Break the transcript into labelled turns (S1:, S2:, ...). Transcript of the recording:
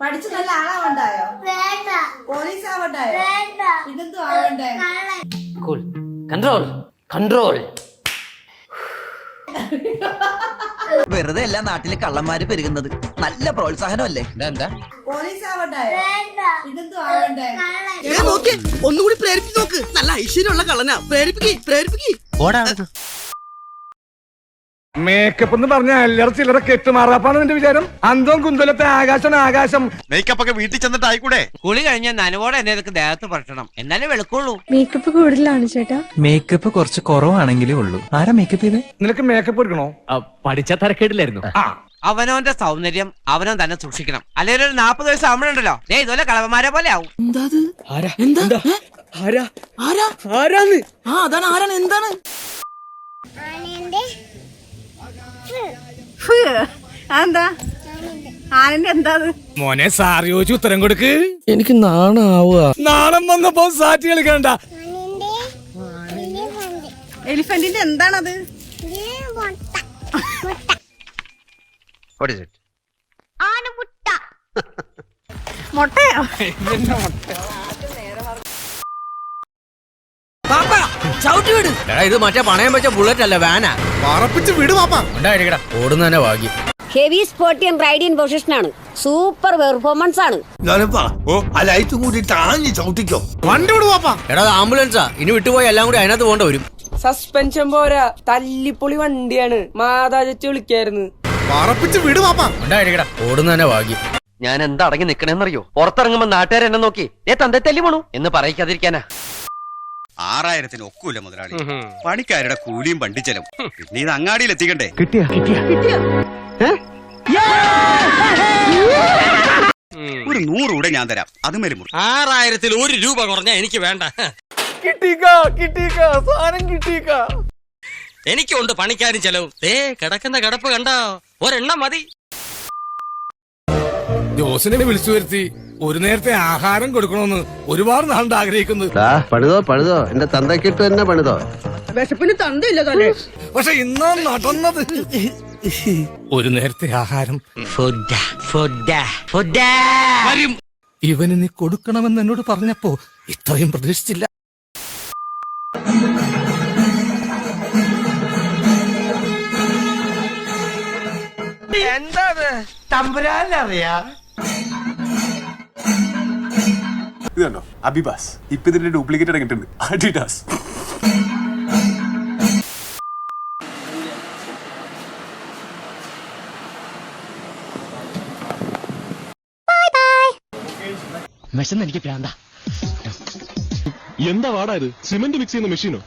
S1: പഠിച്ച് നല്ല ആളാവണ്ടായോ?
S2: വേണ്ട.
S1: പോലീസ് ആവണ്ടായോ
S2: വേണ്ട.
S1: പിന്നെന്തോ ആവണ്ടേ?
S3: കൂൾ കൺട്രോൾ കൺട്രോൾ
S4: വെറുതെ അല്ല നാട്ടിൽ കള്ളന്മാര് പെരുകുന്നത്. നല്ല പ്രോത്സാഹനമല്ലേ?
S3: എന്താ
S1: പോലീസ് ആവണ്ടായോ
S2: വേണ്ട.
S1: പിന്നെന്തോ ആവണ്ടേ?
S5: ഒന്നുകൂടി പ്രേരിപ്പിച്ച് നോക്ക്. നല്ല ഐശ്വര്യമുള്ള കള്ളനാ. പ്രേരിപ്പിക്കേ പ്രേരിപ്പിക്ക്.
S6: മേക്കപ്പ് എന്ന് പറഞ്ഞാൽ എല്ലാവരും ചില്ലറ കെട്ടുമാറാപ്പാണ് നിന്റെ വിചാരം? അന്തോം കുന്തലത്തെ ആകാശം ആകാശം.
S7: മേക്കപ്പ് ഒക്കെ വീട്ടിൽ ചെന്നിട്ട് ആയിക്കൂടെ?
S3: കുളി കഴിഞ്ഞ നനവോടെ എന്നെ ഇതൊക്കെ ദേഹത്ത് പറ്റണം എന്നാലേ വെളുക്കുള്ളൂ.
S8: മേക്കപ്പ് കൂടുതലാണ് ചേട്ടാ.
S9: മേക്കപ്പ് കുറച്ച് കുറവാണെങ്കിലേ ഉള്ളൂ. ആരാ മേക്കപ്പ് ചെയ്ത്?
S6: നിനക്ക് മേക്കപ്പ് എടുക്കണോ?
S10: പഠിച്ച തരക്കേടില്ലായിരുന്നു.
S6: ആ.
S3: അവനവന്റെ സൗന്ദര്യം അവനവൻ തന്നെ സൂക്ഷിക്കണം. അല്ലെങ്കിൽ ഒരു നാപ്പത് വയസ്സ് ആവുമ്പോഴുണ്ടല്ലോ. ദേ ഇതുപോലെ കളവന്മാരെ പോലെ ആവും.
S5: എന്താ? അത്? എന്താ ആരാ? ആരാ? ആരാന്ന്? ആ അതാണ് ആരാണ്? എന്താണ്?
S1: എന്താ ആനന്റെ എന്താ അത്?
S6: മോനെ സാറി ചോദിച്ചു ഉത്തരം കൊടുക്ക്.
S5: എനിക്ക് നാണാവുക.
S6: നാണം വന്നപ്പോ സാറ്റ് കളിക്കണ്ട.
S1: എലിഫന്റിന്റെ എന്താണത്?
S2: മുട്ടയോ? മുട്ട?
S5: ചവിട്ടി വിട്.
S3: ഇത് മറ്റേ പണയം വെച്ച ബുള്ളറ്റ് അല്ല വാനാ
S6: പറപ്പിച്ച് വിട് പാപ്പാ
S3: ഓടുന്നതന്നെ ഭാഗ്യം.
S11: Heavy sporty and ride in പൊസിഷനാണ് super performance ആണ്.
S7: ഓ ആ ലൈറ്റും കൂടി താങ്ങി ചവിട്ടിക്കോ.
S6: വണ്ടി വിട് പാപ്പാ
S3: എടാ ആംബുലൻസാ ഇനി വിട്ടുപോയി എല്ലാം കൂടി അതിനകത്ത് പോകേണ്ട വരും.
S5: സസ്പെൻഷൻ പോരാ. തല്ലിപ്പൊളി വണ്ടിയാണ്. മാതാ ചേച്ചി വിളിക്കായിരുന്നു.
S6: പറപ്പിച്ച് വിട് ഓടുന്ന
S3: ഓടുന്നതന്നെ ഭാഗ്യം. ഞാൻ എന്താ അടങ്ങി നിക്കണെന്നറിയോ? പുറത്തിറങ്ങുമ്പോ നാട്ടുകാരെന്നെ നോക്കി. ഏ തന്റെ തല്ലി പോണു. എന്ന് പറയിക്കാതിരിക്കാനാ.
S7: ആറായിരത്തിന് ഒക്കൂല മുതലാളി. പണിക്കാരുടെ കൂലിയും പണ്ടിച്ചലും. പിന്നെ ഇത് അങ്ങാടിയിൽ എത്തിക്കണ്ടേ? ഒരു നൂറ് കൂടെ ഞാൻ തരാം. അത് മേലും
S3: ആറായിരത്തിൽ ഒരു രൂപ കുറഞ്ഞ എനിക്ക് വേണ്ട. എനിക്കുണ്ട് പണിക്കാരും ചെലവും. ഏ കിടക്കുന്ന കിടപ്പ് കണ്ടോ? ഒരെണ്ണം മതി.
S6: ജോസിനെ വിളിച്ചു വരുത്തി. ഒരു നേരത്തെ ആഹാരം കൊടുക്കണമെന്ന് ഒരുപാട് നാളുണ്ട് ആഗ്രഹിക്കുന്നത്.
S10: പണിതോ പണിതോ. എന്റെ തന്തക്കിട്ട് തന്നെ പണിതോ.
S5: വിശപ്പിന് തന്തയില്ല തന്നെ.
S6: പക്ഷെ ഇന്നാ നടന്നത്. ഒരു നേരത്തെ ആഹാരം. ഇവന് നീ കൊടുക്കണമെന്ന് എന്നോട് പറഞ്ഞപ്പോ ഇത്രയും പ്രതീക്ഷിച്ചില്ല.
S7: ഇത് കണ്ടോ അബിബാസ്. ഇപ്പൊ ഇതിന്റെ ഡ്യൂപ്ലിക്കേറ്റ് ഇറങ്ങിയിട്ടുണ്ട് അഡിഡാസ്.
S3: എനിക്ക് പ്രാന്ത.
S10: എന്താ വാടാ ഇത്? സിമന്റ് മിക്സ് ചെയ്യുന്ന മെഷീനോ